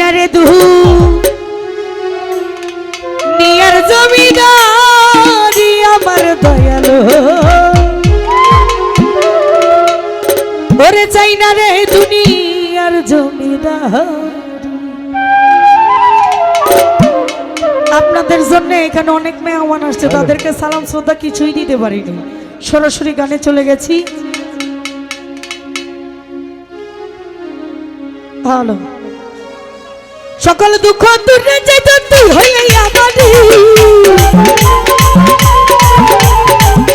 না রে দুহু। নিয়ার জমিদারি আমার দয়ালো। ওরে চাই না রে দুনিয়ার জমিদার। আপনাদের জন্য এখানে অনেক মেহমান আসছে তাদেরকে সালাম শ্রদ্ধা কিছুই দিতে পারিনি। সরাসরি গানে চলে গেছি। ভালো। সকল দুঃখ দূরে যাইত তুই হইলে আমারি।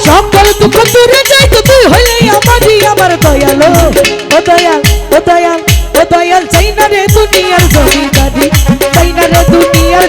সকল দুঃখ দূরে যাইত তুই হইলে আমারি, আমার দয়াল, ও দয়াল ও দয়াল ও দয়াল চাই রে দুনিয়ার জমিদারি চাই না রে দুনিয়ার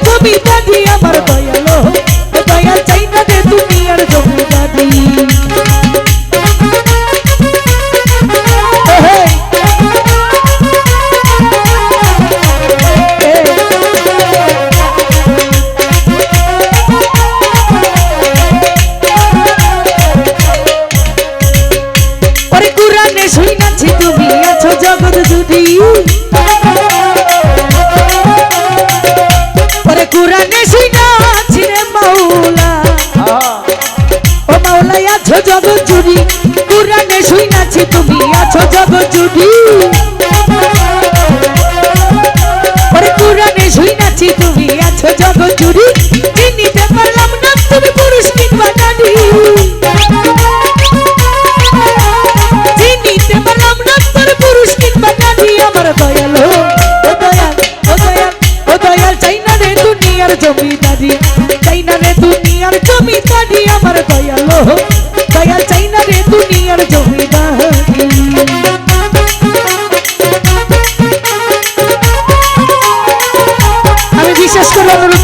আছো জগৎ জুড়ি ওরে কুরানে তুমি আছো জগৎ জুড়ি। চিনিতে পারলাম না, তুমি পুরুষ কিংবা নারী। চিনিতে পারলাম না তোর পুরুষ কিংবা নারী। আমার দয়ালো, ও দয়াল ও দয়াল ও দয়াল, চাই না রে দুনিয়ার জমিদারি। চাই না রে দুনিয়ার জমিদারি, আমার দয়াল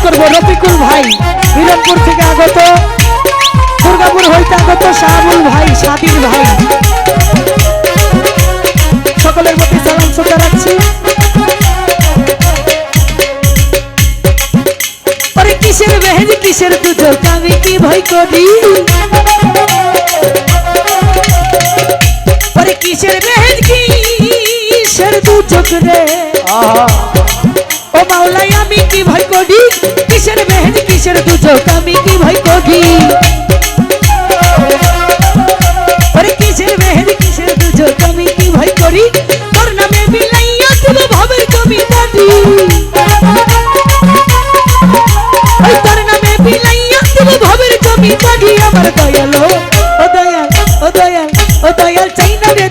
করব রফিকুল ভাই। বিরমপুর থেকে আগত, দুর্গাপুর হইতে আগত শাহাবুল ভাই স্বাধীন ভাই। সকলের প্রতি সালাম শ্রদ্ধা রাখছি। কিসের বেহেজ, কিসের দুজক আমি কি ভয় করি? কিসের দুজক আমি কি ভয় করি? ওরে কিসের বেহেজ কিসের দুজক আমি কি ভয় করি? তোর নামে বিলাইয়া দেব ভাবের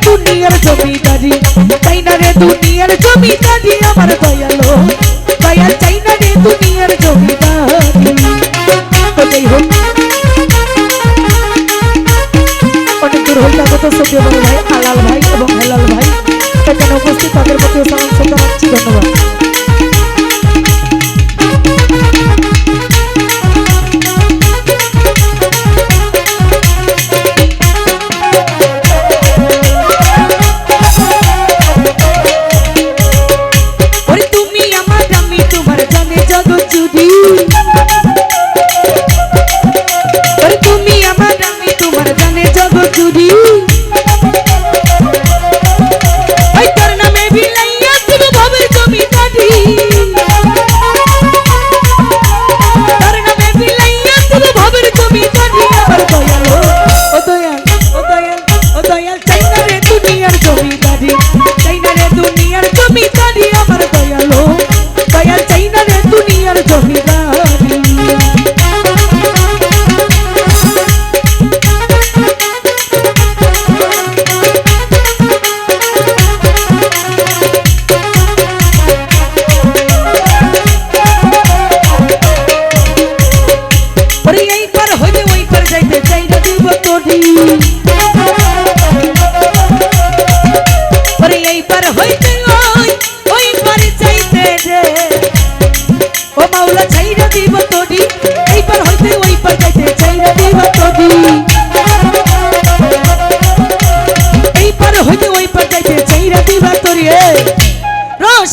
দুনিয়ার জমিদারি চাই আমার দয়াল জগৎ